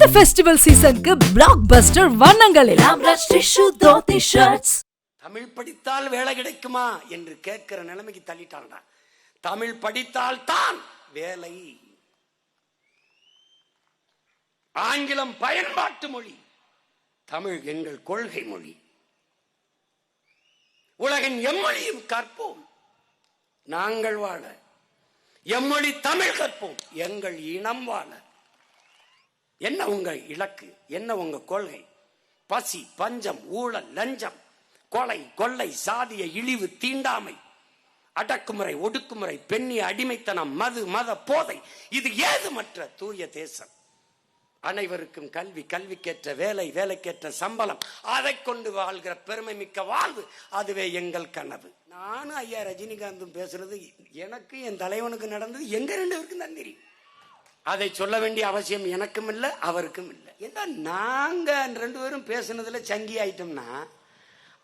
இந்த ஃபெஸ்டிவல் சீசனுக்கு பிளாக் பஸ்டர் வண்ணங்களில். தோத்தி ஷர்ட்ஸ் தமிழ் படித்தால் வேலை கிடைக்குமா என்று கேட்கிற நிலைமைக்கு தள்ளிட்டாங்கடா தமிழ் படித்தால் தான் வேலை. ஆங்கிலம் பயன்பாட்டு மொழி தமிழ் எங்கள் கொள்கை மொழி. உலகின் எம்மொழியும் கற்போம் நாங்கள் வாழ. எம்மொழி தமிழ் கற்போம் எங்கள் இனம் வாழ. என்ன உங்க இலக்கு? என்ன உங்க கொள்கை? பசி பஞ்சம் ஊழல் லஞ்சம் கொலை கொள்ளை சாதிய இழிவு தீண்டாமை அடக்குமுறை ஒடுக்குமுறை பெண்ணிய அடிமைத்தனம் மது மத போதை இது ஏதுமற்ற தூய தேசம். அனைவருக்கும் கல்வி கல்விக்கேற்ற வேலை வேலைக்கேற்ற சம்பளம் அதை கொண்டு வாழ்கிற பெருமை மிக்க வாழ்வு அதுவே எங்கள் கனவு. நானும் ஐயா ரஜினிகாந்தும் பேசுறது எனக்கு என் தலைவனுக்கு நடந்தது எங்க ரெண்டு பேருக்கும் தான் தெரியும். அதை சொல்ல வேண்டிய அவசியம் எனக்கும் இல்லை அவருக்கும் இல்லை. ஏன்னா நாங்க ரெண்டு பேரும் பேசுனதுல சங்கி ஆயிட்டோம்னா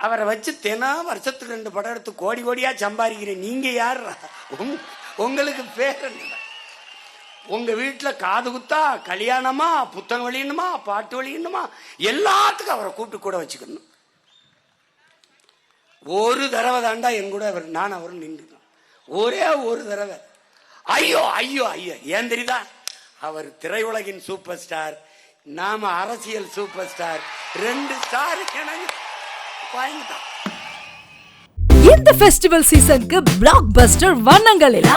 அவரை வச்சு தினம் வருஷத்துக்கு ரெண்டு படம் எடுத்து கோடி கோடியா சம்பாதிக்கிறேன். நீங்க யார் உங்களுக்கு பேர் என்னடா? உங்க வீட்டில் காது குத்தா கல்யாணமா புத்தகம் வெளியணுமா பாட்டு வெளியணுமா எல்லாத்துக்கும் அவரை கூப்பிட்டு கூட வச்சுக்கணும். ஒரு தடவை தாண்டா என் கூட அவர் நான் அவரும் நின்றுட்டோம். ஒரே ஒரு தடவை. ஐயோ ஐயோ ஐயோ ஏன் தெரியுதா? அவர் திரையுலகின் சூப்பர் ஸ்டார் நாம அரசியல் சூப்பர் ஸ்டார் ரெண்டு ஸ்டார் எனக்கு வாங்கிட்டான் இந்த ஃபெஸ்டிவல் சீசனுக்கு பிளாக் பஸ்டர் வண்ணங்களில்